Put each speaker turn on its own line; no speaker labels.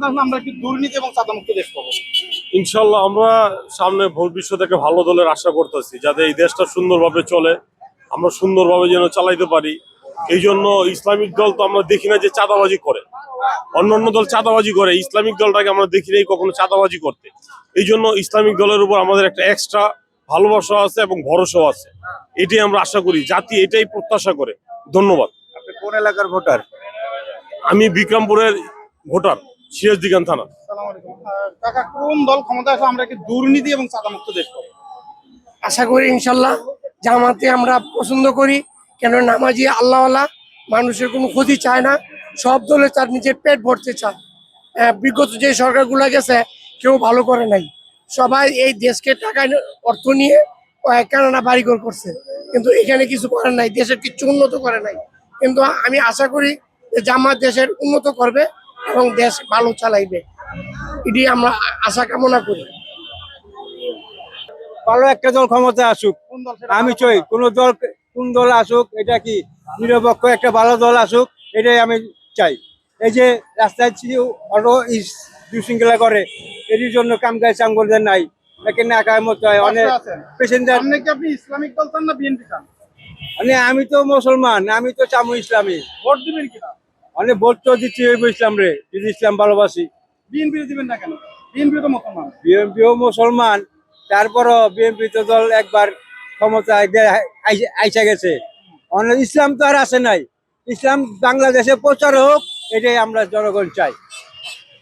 ক্ষমতা আমরা একটি দুর্নীতি এবং চাঁদামুক্ত দেশ পাবো।
ইনশাল্লাহ আমরা সামনে ভবিষ্যতে একটা ভালো দলের আশা করতেছি যাতে এই দেশটা সুন্দরভাবে চলে আমরা সুন্দরভাবে যেন চালাইতে পারি। এই জন্য ইসলামিক দল তো আমরা দেখি না যে চাঁদাবাজি করে। অন্যান্য দল চাঁদাবাজি করে ইসলামিক দলটাকে আমরা দেখি নাই কখনো চাঁদাবাজি করতে। এই জন্য ইসলামিক দলের উপর আমাদের একটা এক্সট্রা ভালোবাসা আছে এবং ভরসাও আছে। এটাই আমরা আশা করি জাতি এটাই প্রত্যাশা করে। ধন্যবাদ।
কোন এলাকার ভোটার?
আমি বিক্রমপুরের ভোটার। সিরাজদিগান থানা।
কাকা কোন দল ক্ষমতা আসলে আমরা একটি দুর্নীতি এবং চাঁদামুক্ত দেশ পাবো
আশা করি ইনশাল্লাহ জামাতে আমরা পছন্দ করি কেন নামাজি আল্লাহওয়ালা মানুষের কোনো ক্ষতি চায় না সব দলে তার নিজের পেট ভরতে চায়। আহ, বিগত যে সরকারগুলো গেছে কেউ ভালো করে নাই। সবাই এই দেশকে টাকা অর্থ নিয়ে কানাডা বাড়িঘর করছে। কিন্তু এখানে কিছু করে নাই দেশের কিছু উন্নত করে নাই। কিন্তু আমি আশা করি যে জামাত দেশের উন্নত করবে। এবং দেশ ভালো চালাইবে। এটি আমরা আশা কামনা করি।
ভালো একটা দল ক্ষমতা আসুক। আমি চাই কোন দল কোন দল আসুক এটা কি নিরপেক্ষ একটা ভালো দল আসুক এটাই আমি চাই। এই যে রাস্তায় অটো দুশৃঙ্খলা করে এটির জন্য কাম কাজ চাঙ্গলদের নাই। এখানে একার মতো হয় অনেক
কষ্টে আছেন।
পেশেন্টার
সামনে কি আপনি ইসলামিক দল চান না বিএনপি চান?
আমি তো মুসলমান আমি তো চামু ইসলামী।
ভোট দিবেন কিনা?
অনেক তো দিচ্ছি হইব ইসলাম রে যদি ইসলাম ভালোবাসি।
বিএনপি দিবেন না কেন? বিএনপি তো মুসলমান।
বিএনপিও মুসলমান তারপরও বিএনপি তো দল একবার ক্ষমতায় আইসা গেছে। অন্য ইসলাম তো আর আসে নাই। ইসলাম বাংলাদেশে প্রচার হোক এটাই আমরা জনগণ চাই।